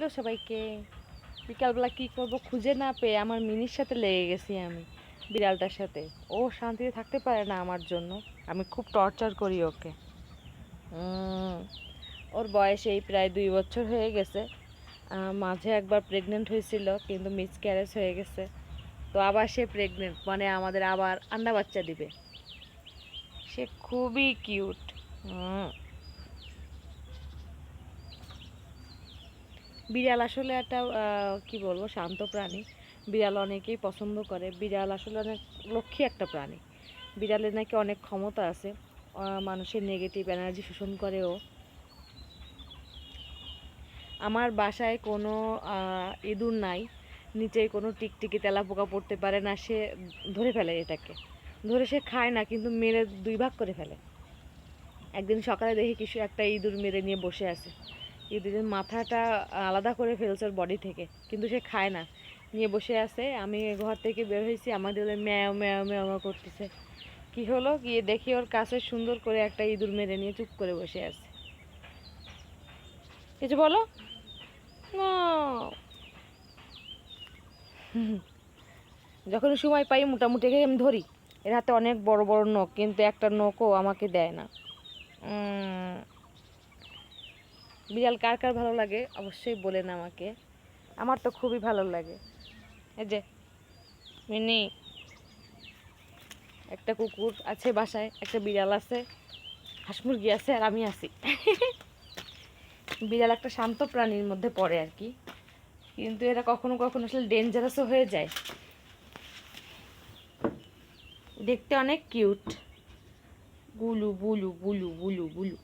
Hello সবাইকে। বিকালবেলা কী করব খুঁজে না পেয়ে আমার মিনির সাথে লেগে গেছি আমি, বিড়ালটার সাথে। ও শান্তিতে থাকতে পারে না আমার জন্য, আমি খুব টর্চার করি ওকে। ওর বয়স এই প্রায় দুই বছর হয়ে গেছে। মাঝে একবার প্রেগনেন্ট হয়েছিল, কিন্তু মিসক্যারেজ হয়ে গেছে। তো আবার সে প্রেগনেন্ট মানে আমাদের আবার আন্ডা বাচ্চা দিবে। সে খুবই কিউট বিড়াল আসলে একটা কি বলব, শান্ত প্রাণী। বিড়াল অনেকেই পছন্দ করে। বিড়াল আসলে অনেক লক্ষ্মী একটা প্রাণী। বিড়ালের নাকি অনেক ক্ষমতা আছে। মানুষের নেগেটিভ এনার্জি শোষণ করেও। আমার বাসায় কোনো ইঁদুর নাই। নিচে কোনো টিকটিকি তেলা পোকা পড়তে পারে না, সে ধরে ফেলে এটাকে। ধরে সে খায় না, কিন্তু মেরে দুই ভাগ করে ফেলে। একদিন সকালে দেখি কিছু একটা ইঁদুর মেরে নিয়ে বসে আছে। ইঁদুরের মাথাটা আলাদা করে ফেলছে ওর বডি থেকে, কিন্তু সে খায় না। নিয়ে বসে আছে, আমি ঘর থেকে বের হয়েছি, আমাদের ম্যাও ম্যাও ম্যাও করতেছে। কি হলো? গিয়ে দেখি ওর কাছে সুন্দর করে একটা ইঁদুর মেরে নিয়ে চুপ করে বসে আছে। কিছু বলো। যখন সময় পাই, মোটামুটি আমি ধরি। এর হাতে অনেক বড় বড় নখ, কিন্তু একটা নখও আমাকে দেয় না। বিড়াল কার কার ভালো লাগে, অবশ্যই বলেন আমাকে। আমার তো খুবই ভালো লাগে। এই যে, মিনি, একটা কুকুর আছে বাসায়, একটা বিড়াল আছে, হাঁস মুরগি আছে আর আমি আছি। বিড়াল একটা শান্ত প্রাণীর মধ্যে পড়ে আর কি। কিন্তু এরা কখনো কখনো আসলে ডেঞ্জারাসও হয়ে যায়। দেখতে অনেক কিউট গুলু, বুলু বুলু বুলু বুলু।